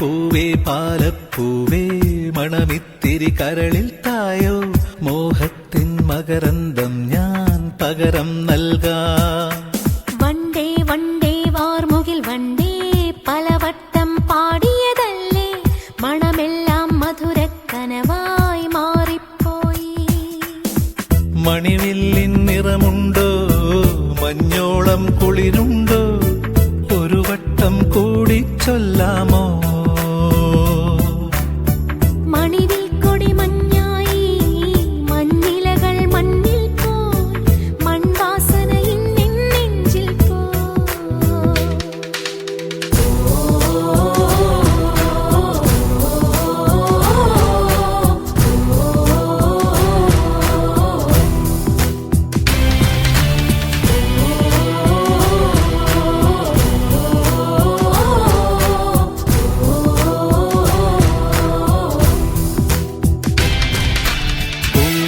പൂവേ പാലപ്പൂവേ മണമിത്തിരി കരളിൽ തായോ? മോഹത്തിൻ മകരന്തം ഞാൻ പകരം നൽകാം. വണ്ടേ വണ്ടേ വാർമുകിൽ വണ്ടേ പലവട്ടം പാടിയതല്ലേ? മണമെല്ലാം മധുരക്കനവായി മാറിപ്പോയി. മണിവില്ലിൻ നിറമുണ്ടോ? മഞ്ഞോളം കുളിരുണ്ടോ?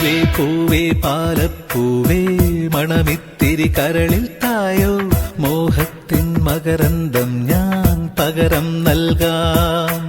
പൂവേ പൂവേ പാലപ്പൂവേ മണമിത്തിരി കരളിൽ തായോ മോഹത്തിൻ മകരന്തം ഞാൻ പകരം നൽകാം.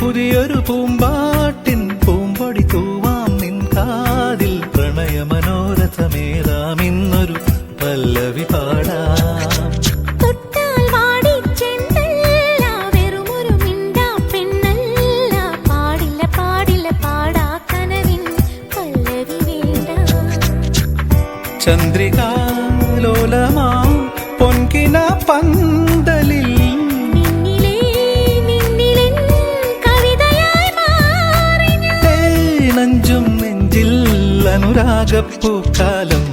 പുതിയൊരു പൂമ്പാട്ടിൻ പൂമ്പടി തൂവാം നിൻ കാതിൽ. പ്രണയ മനോരഥമേറാം ഇന്നൊരു പല്ലവി പാടാ. ചന്ദ്രികാ തൊട്ടാൽ അനുരാഗപ്പൂക്കാലം